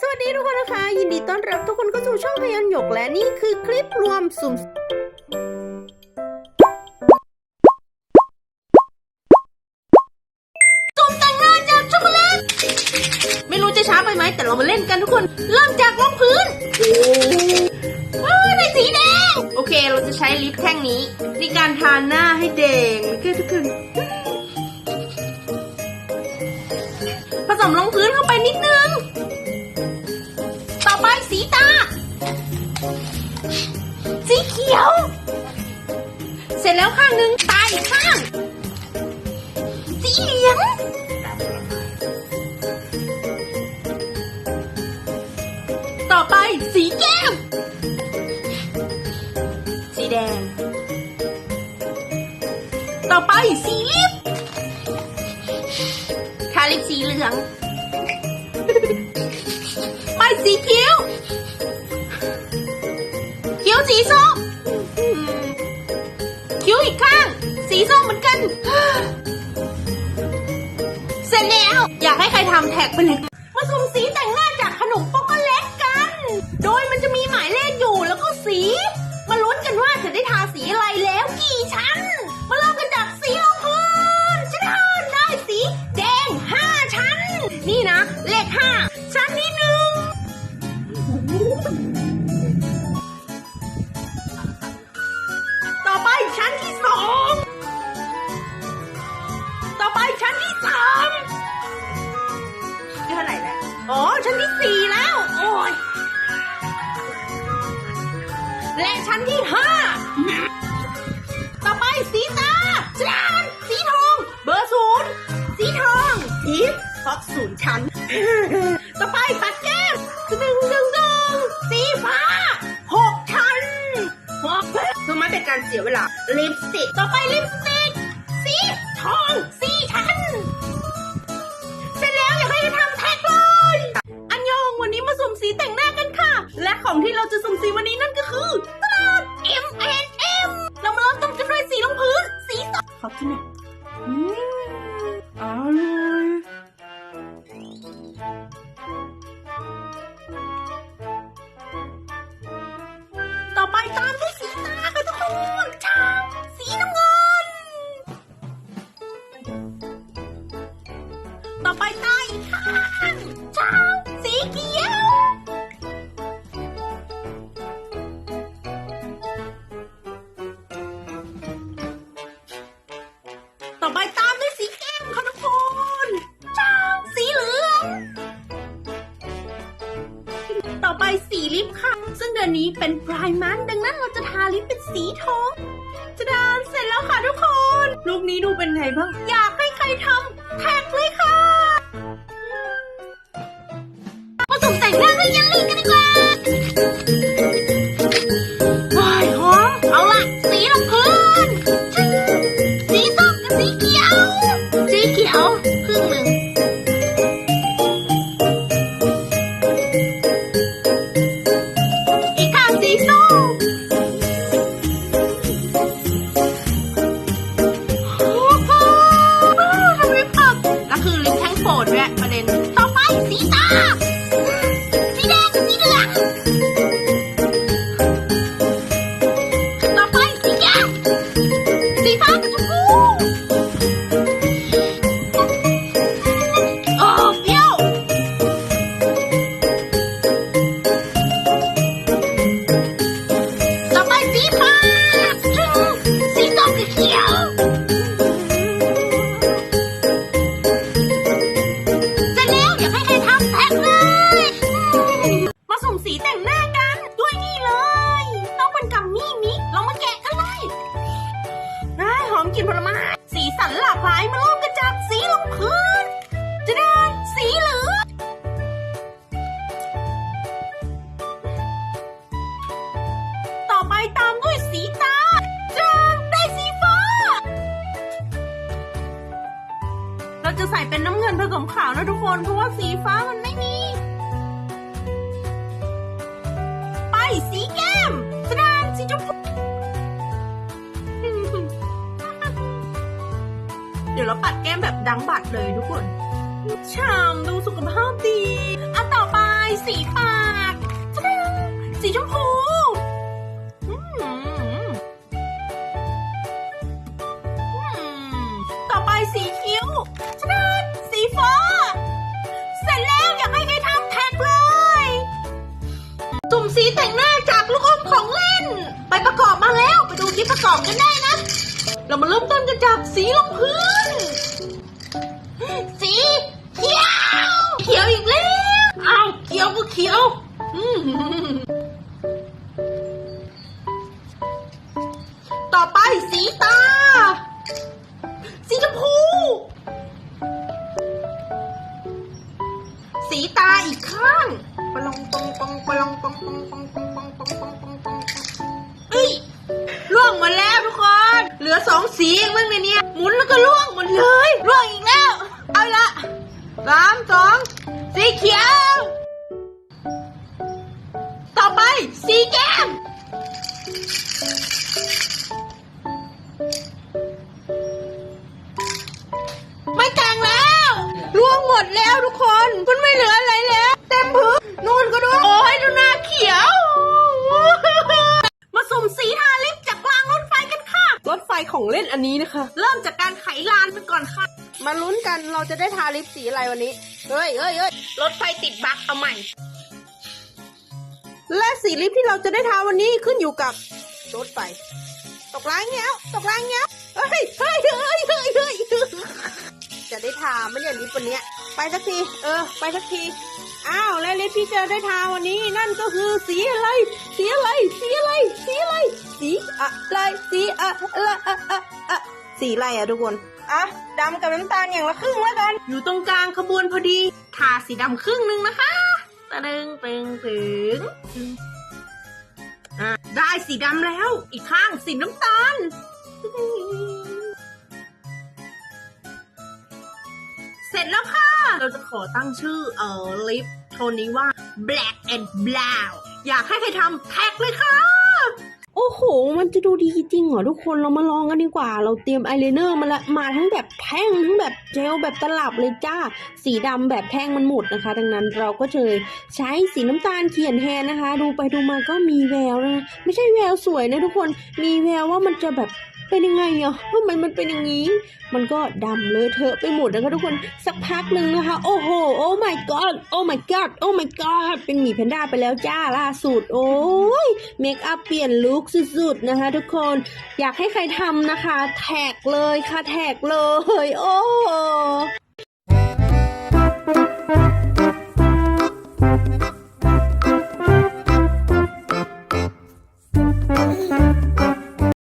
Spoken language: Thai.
สวัสดีทุกคนนะคะ ยินดีต้อนรับทุกคนเข้าสู่ช่องพยันหยกและนี่คือคลิปรวมสุ่มสุ่มแต่งงานจากช็อกโกแลตไม่รู้จะช้าไปไหมแต่เรามาเล่นกันทุกคนเริ่มจากรองพื้นโอ้ว้าวในสีแดง โอเคเราจะใช้ลิปแท่งนี้ในการทาหน้าให้แดงโอเคทุกคนผสมรองพื้นเข้าไป ข้างหนึ่งตายอีกข้างสีเหลืองต่อไปสีแก้ม สีแดง ต่อไปสีลิปทาลิปสีเหลือง สีส้มเหมือนกัน เสร็จแล้ว อยากให้ใครทำแท็กไปเลย สียเวลาลิปสติกต่อไปลิปสติกสีทองสี่ชั้นเสร็จแล้วอย่าให้ทำแท็กเลย อันยองวันนี้มาสุ่มสีแต่งหน้ากันค่ะ และของที่เราจะสุ่มสีวันนี้ ไปตามด้วยสีแก้มค่ะทุกคนช้าสีเหลือง ต่อไปสีลิปค่ะ ซึ่งเดือนนี้เป็นพรายมันดังนั้นเราจะทาลิปเป็นสีทองจะดานเสร็จแล้วค่ะทุกคน ลูกนี้ดูเป็นไงบ้าง อยากให้ใครทำแท็กเลยค่ะมาสุ่มแต่งหน้าด้วยเยันลี่กันดีกว่า เราจะใส่เป็นน้ำเงินผสมขาวนะทุกคน เพราะว่าสีฟ้ามันไม่มี ไปสีแก้มสดานสีชมพูเดี๋ยวเราปัดแก้มแบบดังบัดเลยทุกคนชามดูสุขภาพดีอะต่อไปสีปากตะดึงสีชมพู อบกันได้นะ เรามาเริ่มต้นกันจากสีลงพื้น สีเขียว เขียวอีกแล้วอ้าวเขียวก็เขียวต่อไปสีตา เหลือสองสีเองมั้งในเนี้ยหมุนแล้วก็ล่วงหมดเลยล่วงอีกแล้ว เอาละสามสองสีเขียว ต่อไปสีแก้ม ถไฟของเล่นอันนี้นะคะ เริ่มจากการไขลานไปก่อนค่ะ มาลุ้นกันเราจะได้ทาลิปสีอะไรวันนี้ เฮ้ยเฮ้ยเฮ้ยรถไฟติดบั๊กเอาใหม่ และสีลิปที่เราจะได้ทาวันนี้ขึ้นอยู่กับรถไฟ ตกล้างเงี้ยวตกล้างเงี้ยวเฮ้ยเฮ้ยเฮ้ยเฮ้ยเฮ้ยจะได้ทาไม่เนี่ยลิปวันเนี้ย ไปสักที เออ ไปสักที อ้าวและลิปที่จะได้ทาวันนี้นั่นก็คือสีอะไร สีอะไร สีอะไร สีอะไร สีอะไร สีอะไรอะอะอะอะสีอะไรอะทุกคนอะดำกับน้ำตาลอย่างละครึ่งแล้วกัน อยู่ตรงกลางขบวนพอดี ทาสีดำครึ่งหนึ่งนะคะตะดึงตึงตึงอะได้สีดำแล้ว อีกข้างสีน้ำตาล ขอตั้งชื่อเอ่อลิปโทนนี้ว่า black and brown อยากให้ใครทำแท็กเลยค่ะ โอ้โห มันจะดูดีจริงเหรอทุกคนเรามาลองกันดีกว่า เราเตรียมอายไลเนอร์มาละมาทั้งแบบแท่งทั้งแบบเจลแบบตลับเลยจ้า สีดำแบบแท่งมันหมดนะคะ ดังนั้นเราก็เลยใช้สีน้ำตาลเขียนแทนนะคะ ดูไปดูมาก็มีแววนะ ไม่ใช่แววสวยนะทุกคน มีแววว่ามันจะแบบ เป็นยังไงอะทำไมมันเป็นอย่างนี้ มันก็ดำเลยเทอะไปหมดนะคะทุกคนสักพักหนึ่งนะคะ โอ้โห โอ้ my god โอ้ my god โอ้ my god เป็นหมีแพนด้าไปแล้วจ้าล่าสุด โอ้ยเมคอัพเปลี่ยนลุคสุดๆนะคะ ทุกคน อยากให้ใครทำนะคะ แท็กเลยค่ะแท็กเลย โอ้